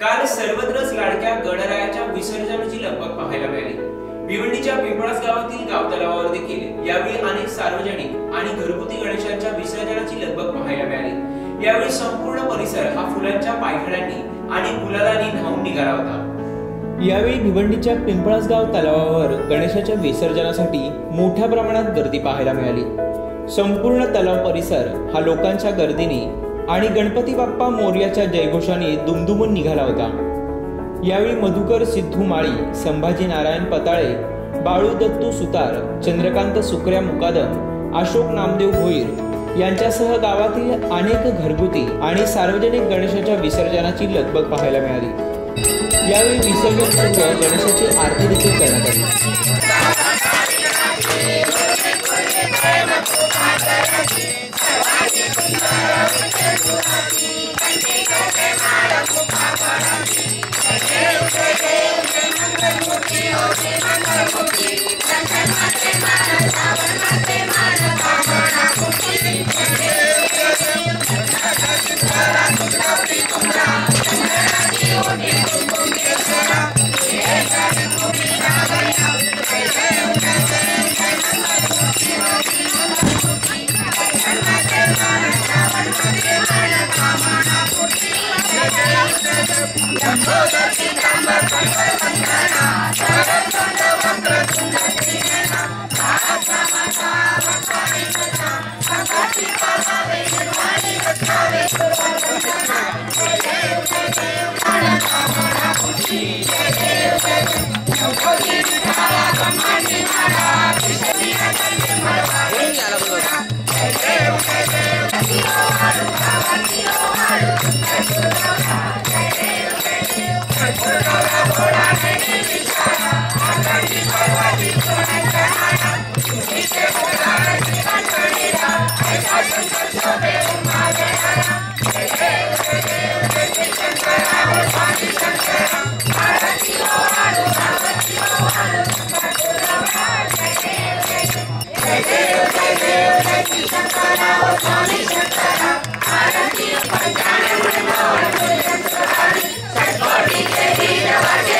काल सर्वत्रच लाडक्या गणरायाच्या विसर्जनाची लगबग पाहायला मिळाली. भिवंडीच्या पिंपळास गावातील गाव तलावावर देखील यावेळी अनेक सार्वजनिक आणि घरगुती गणेशांच्या विसर्जनाची लगबग पाहायला मिळाली. यावेळी संपूर्ण परिसर हा फुलांच्या पायघड्यांनी आणि गुलालांनी न्हावून निघाला होता. यावेळी भिवंडीच्या पिंपळासगाव तलावावर गणेशाच्या विसर्जनासाठी मोठ्या प्रमाणात गर्दी पाहायला मिळाली. संपूर्ण तलाव परिसर हा लोकांच्या गर्दीने आणि गणपती बाप्पा मोर्याच्या जयघोषाने दुमदुमून निघाला होता. यावेळी मधुकर सिद्धू माळी संभाजी नारायण पताळे बाळू दत्तू सुतार चंद्रकांत सुकऱ्या मुकादम अशोक नामदेव भोईर यांच्यासह गावातील अनेक घरगुती आणि सार्वजनिक गणेशाच्या विसर्जनाची लगबग पाहायला मिळाली. यावेळी विसर्जन पूर्व गणेशाची आरती देखील करण्यात आली. Thank you. आरती पंचाने म्हणून सत्कोटी देवी नवाजे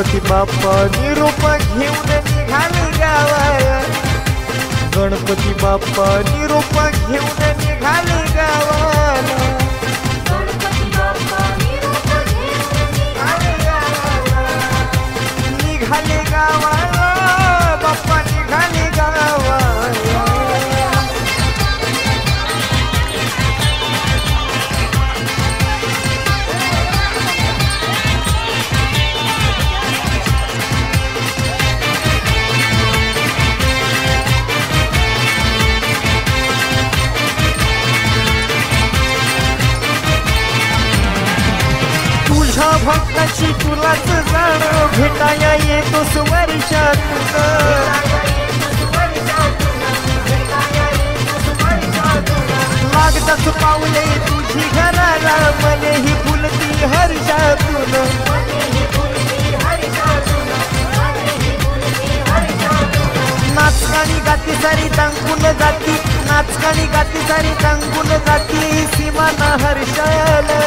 गणपती बाप्पा निरूप घेऊन निघाले गावाय गणपती बाप्पा निरोप भक्ताची तुलाच जाण भेटाया येतोस वर्षातून लागताच पावले तुझी घराला मने ही फुलती हर्षातून नाचकानी गाती सारी तांकून जाती नाचकानी गाती सारी तांगून जाती सीमाना हर्षाला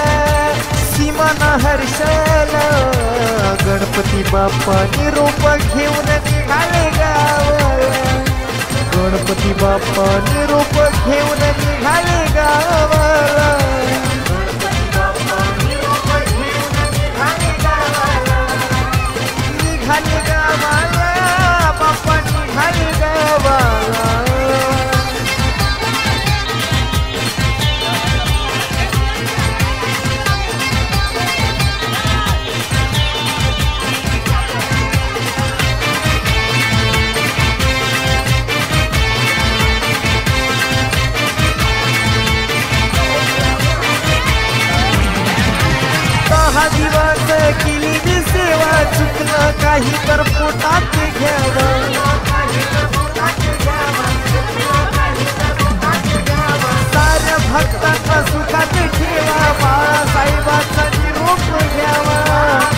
सीमाना हर्षाला गणपती बाप्पा निरोप घेऊन निघाले गावाला. गणपती बाप्पा निरोप घेऊन निघाले काही तर पोटात घ्यावं. साऱ्या भक्तांना सुखात ठेवा. बाळासाहेबांचा निरोप घ्यावा.